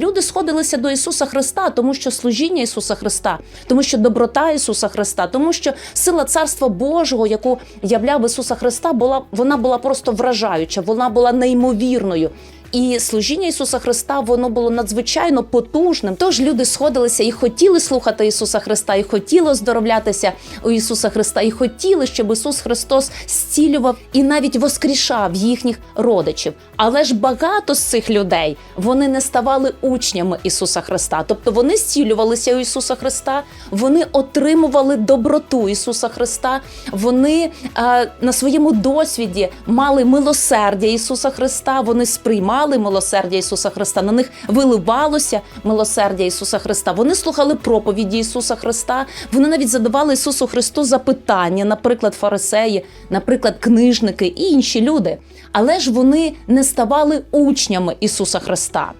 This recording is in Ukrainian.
Люди сходилися до Ісуса Христа, тому що служіння Ісуса Христа, тому що доброта Ісуса Христа, тому що сила Царства Божого, яку являв Ісуса Христа, була вона була просто вражаюча, вона була неймовірною. І служіння Ісуса Христа воно було надзвичайно потужним. Тож люди сходилися і хотіли слухати Ісуса Христа, і хотіли оздоровлятися у Ісуса Христа, і хотіли, щоб Ісус Христос зцілював і навіть воскрішав їхніх родичів. Але ж багато з цих людей вони не ставали учнями Ісуса Христа, тобто вони зцілювалися у Ісуса Христа, вони отримували доброту Ісуса Христа, вони е, на своєму досвіді мали милосердя Ісуса Христа, вони сприймали милосердя Ісуса Христа, на них виливалося милосердя Ісуса Христа. Вони слухали проповіді Ісуса Христа, вони навіть задавали Ісусу Христу запитання, наприклад, фарисеї, наприклад, книжники і інші люди. Але ж вони не ставали учнями Ісуса Христа.